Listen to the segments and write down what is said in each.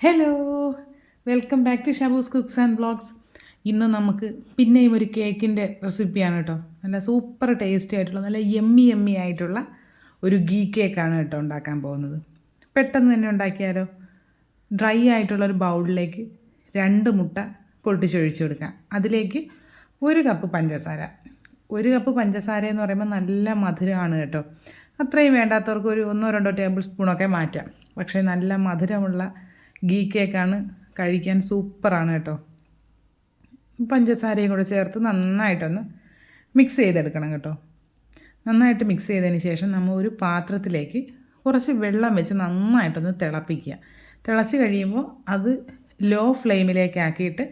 Hello welcome back to Shabu's cooks and blogs ഇന്ന് നമുക്ക് പിന്നെയും ഒരു കേക്കിന്റെ റെസിപ്പിയാണ് കേട്ടോ. നല്ല സൂപ്പർ ടേസ്റ്റി ആയിട്ടുള്ള നല്ല എമ്മി എമ്മി ആയിട്ടുള്ള ഒരു ഗീ കേക്കാണ് കേട്ടോ ഉണ്ടാക്കാൻ പോകുന്നത്. പെട്ടെന്ന് തന്നെ ഉണ്ടാക്കിയാലോ? ഡ്രൈ ആയിട്ടുള്ള ഒരു ബൗളിലേക്ക് രണ്ട് മുട്ട പൊട്ടിച്ചൊഴിച്ച് കൊടുക്കാം. അതിലേക്ക് ഒരു കപ്പ് പഞ്ചസാര. ഒരു കപ്പ് പഞ്ചസാര എന്ന് പറയുമ്പോൾ നല്ല മധുരമാണ് കേട്ടോ. അത്രയും വേണ്ടാത്തവർക്ക് ഒരു ഒന്നോ രണ്ടോ ടേബിൾ സ്പൂണൊക്കെ മാറ്റാം. പക്ഷേ നല്ല മധുരമുള്ള ഗീ കേക്കാണ് കഴിക്കാൻ സൂപ്പറാണ് കേട്ടോ. പഞ്ചസാരയും കൂടെ ചേർത്ത് നന്നായിട്ടൊന്ന് മിക്സ് ചെയ്തെടുക്കണം കേട്ടോ. നന്നായിട്ട് മിക്സ് ചെയ്തതിന് ശേഷം നമ്മൾ ഒരു പാത്രത്തിലേക്ക് കുറച്ച് വെള്ളം വെച്ച് നന്നായിട്ടൊന്ന് തിളപ്പിക്കുക. തിളച്ച് കഴിയുമ്പോൾ അത് ലോ ഫ്ലെയിമിലേക്ക് ആക്കിയിട്ട്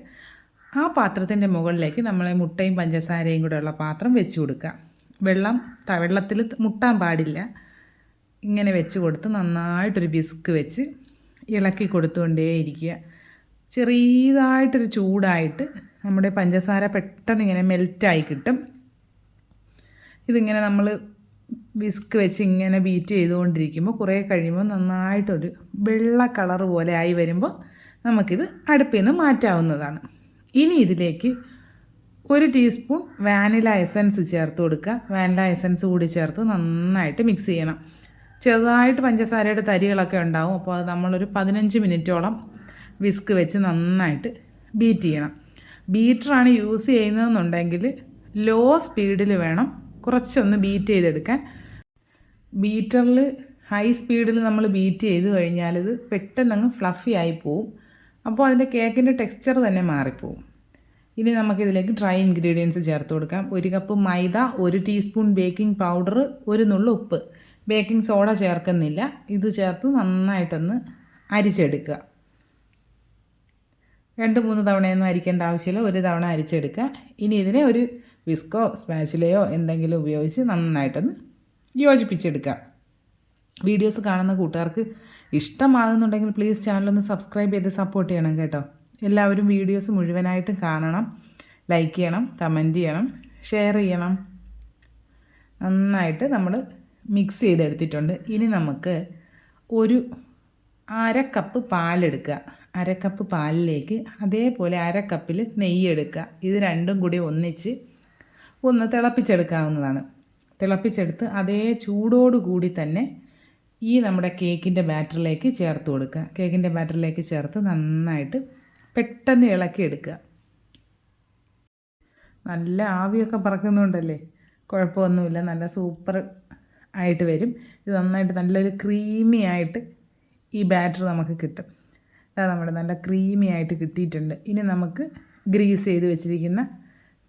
ആ പാത്രത്തിന്റെ മുകളിലേക്ക് നമ്മൾ മുട്ടയും പഞ്ചസാരയും കൂടെയുള്ള പാത്രം വെച്ച് കൊടുക്കുക. വെള്ളം വെള്ളത്തിൽ മുട്ടാൻ പാടില്ല. ഇങ്ങനെ വെച്ച് കൊടുത്ത് നന്നായിട്ടൊരു ബിസ്ക് വെച്ച് ഇളക്കി കൊടുത്തുകൊണ്ടേയിരിക്കുക. ചെറിയതായിട്ടൊരു ചൂടായിട്ട് നമ്മുടെ പഞ്ചസാര പെട്ടെന്ന് ഇങ്ങനെ മെൽറ്റായി കിട്ടും. ഇതിങ്ങനെ നമ്മൾ വിസ്ക് വെച്ച് ഇങ്ങനെ ബീറ്റ് ചെയ്തുകൊണ്ടിരിക്കുമ്പോൾ കുറേ കഴിയുമ്പോൾ നന്നായിട്ടൊരു വെള്ള കളർ പോലെ ആയി വരുമ്പോൾ നമുക്കിത് അടുപ്പിൽ നിന്ന് മാറ്റാവുന്നതാണ്. ഇനി ഇതിലേക്ക് ഒരു ടീസ്പൂൺ വാനില എസൻസ് ചേർത്ത് കൊടുക്കുക. വാനില എസൻസ് കൂടി ചേർത്ത് നന്നായിട്ട് മിക്സ് ചെയ്യണം. ചെറുതായിട്ട് പഞ്ചസാരയുടെ തരികളൊക്കെ ഉണ്ടാവും. അപ്പോൾ അത് നമ്മളൊരു പതിനഞ്ച് മിനിറ്റോളം വിസ്ക് വെച്ച് നന്നായിട്ട് ബീറ്റ് ചെയ്യണം. ബീറ്ററാണ് യൂസ് ചെയ്യുന്നതെന്നുണ്ടെങ്കിൽ ലോ സ്പീഡിൽ വേണം കുറച്ചൊന്ന് ബീറ്റ് ചെയ്തെടുക്കാൻ. ബീറ്ററിൽ ഹൈ സ്പീഡിൽ നമ്മൾ ബീറ്റ് ചെയ്ത് കഴിഞ്ഞാൽ ഇത് പെട്ടെന്ന് അങ്ങ് ഫ്ലഫി ആയി പോവും. അപ്പോൾ അതിന്റെ കേക്കിന്റെ ടെക്സ്ചർ തന്നെ മാറിപ്പോവും. ഇനി നമുക്കിതിലേക്ക് ഡ്രൈ ഇൻഗ്രീഡിയൻസ് ചേർത്ത് കൊടുക്കാം. ഒരു കപ്പ് മൈദ ഒരു ടീസ്പൂൺ ബേക്കിംഗ് പൗഡർ ഒരു നുള്ള ഉപ്പ്. ബേക്കിംഗ് സോഡ ചേർക്കുന്നില്ല. ഇത് ചേർത്ത് നന്നായിട്ടൊന്ന് അരിച്ചെടുക്കുക. രണ്ട് മൂന്ന് തവണയൊന്നും അരിക്കേണ്ട ആവശ്യമില്ല. ഒരു തവണ അരിച്ചെടുക്കുക. ഇനി ഇതിനെ ഒരു വിസ്കോ സ്പാച്ചിലയോ എന്തെങ്കിലും ഉപയോഗിച്ച് നന്നായിട്ടൊന്ന് യോജിപ്പിച്ചെടുക്കുക. വീഡിയോസ് കാണുന്ന കൂട്ടുകാർക്ക് ഇഷ്ടമാകുന്നുണ്ടെങ്കിൽ പ്ലീസ് ചാനലൊന്ന് സബ്സ്ക്രൈബ് ചെയ്ത് സപ്പോർട്ട് ചെയ്യണം കേട്ടോ. എല്ലാവരും വീഡിയോസ് മുഴുവനായിട്ടും കാണണം. ലൈക്ക് ചെയ്യണം കമന്റ് ചെയ്യണം ഷെയർ ചെയ്യണം. നന്നായിട്ട് നമ്മൾ മിക്സ് ചെയ്തെടുത്തിട്ടുണ്ട്. ഇനി നമുക്ക് ഒരു അര കപ്പ് പാലെടുക്കുക. അര കപ്പ് പാലിലേക്ക് അതേപോലെ അര കപ്പിൽ നെയ്യ് എടുക്കുക. ഇത് രണ്ടും കൂടി ഒന്നിച്ച് ഒന്ന് തിളപ്പിച്ചെടുക്കാവുന്നതാണ്. തിളപ്പിച്ചെടുത്ത് അതേ ചൂടോടു കൂടി തന്നെ ഈ നമ്മുടെ കേക്കിന്റെ ബാറ്ററിലേക്ക് ചേർത്ത് കൊടുക്കുക. കേക്കിന്റെ ബാറ്ററിലേക്ക് ചേർത്ത് നന്നായിട്ട് പെട്ടെന്ന് ഇളക്കി എടുക്കുക. നല്ല ആവിയൊക്കെ പറക്കുന്നുണ്ടല്ലേ? കുഴപ്പമൊന്നുമില്ല. നല്ല സൂപ്പർ ആയിട്ട് വരും. ഇത് നന്നായിട്ട് നല്ലൊരു ക്രീമി ആയിട്ട് ഈ ബാറ്റർ നമുക്ക് കിട്ടും. അതാ നമ്മുടെ നല്ല ക്രീമി ആയിട്ട് കിട്ടിയിട്ടുണ്ട്. ഇനി നമുക്ക് ഗ്രീസ് ചെയ്ത് വെച്ചിരിക്കുന്ന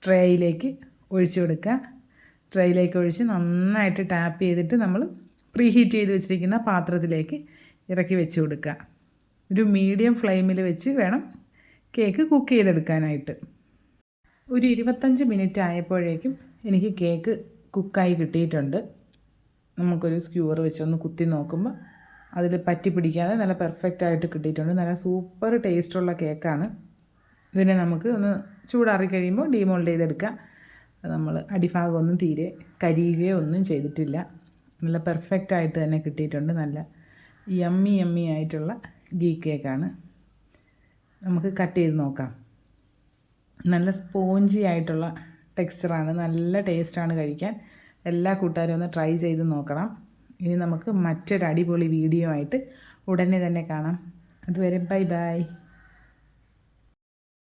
ട്രേയിലേക്ക് ഒഴിച്ചു കൊടുക്കുക. ട്രേയിലേക്ക് ഒഴിച്ച് നന്നായിട്ട് ടാപ്പ് ചെയ്തിട്ട് നമ്മൾ പ്രീ ഹീറ്റ് ചെയ്ത് വെച്ചിരിക്കുന്ന പാത്രത്തിലേക്ക് ഇറക്കി വെച്ച് കൊടുക്കുക. ഒരു മീഡിയം ഫ്ലെയിമിൽ വെച്ച് വേണം കേക്ക് കുക്ക് ചെയ്തെടുക്കാനായിട്ട്. ഒരു ഇരുപത്തഞ്ച് മിനിറ്റ് ആയപ്പോഴേക്കും എനിക്ക് കേക്ക് കുക്കായി കിട്ടിയിട്ടുണ്ട്. നമുക്കൊരു സ്ക്യൂർ വെച്ചൊന്ന് കുത്തി നോക്കുമ്പോൾ അതിൽ പറ്റി പിടിക്കാതെ നല്ല പെർഫെക്റ്റ് ആയിട്ട് കിട്ടിയിട്ടുണ്ട്. നല്ല സൂപ്പർ ടേസ്റ്റുള്ള കേക്കാണ് ഇതിനെ നമുക്ക് ഒന്ന് ചൂടാറി കഴിയുമ്പോൾ ഡീമോൾഡ് ചെയ്തെടുക്കാം. നമ്മൾ അടിഭാഗമൊന്നും തീരെ കരിയുകയോ ഒന്നും ചെയ്തിട്ടില്ല. നല്ല പെർഫെക്റ്റ് ആയിട്ട് തന്നെ കിട്ടിയിട്ടുണ്ട്. നല്ല യമ്മി യമ്മി ആയിട്ടുള്ള ഗീ കേക്കാണ് നമുക്ക് കട്ട് ചെയ്ത് നോക്കാം. നല്ല സ്പോഞ്ചി ആയിട്ടുള്ള ടെക്സ്ചറാണ് നല്ല ടേസ്റ്റാണ് കഴിക്കാൻ. എല്ലാ കൂട്ടുകാരും ഒന്ന് ട്രൈ ചെയ്ത് നോക്കണം. ഇനി നമുക്ക് മറ്റൊരു അടിപൊളി വീഡിയോ ആയിട്ട് ഉടനെ തന്നെ കാണാം. അതുവരെ ബൈ ബൈ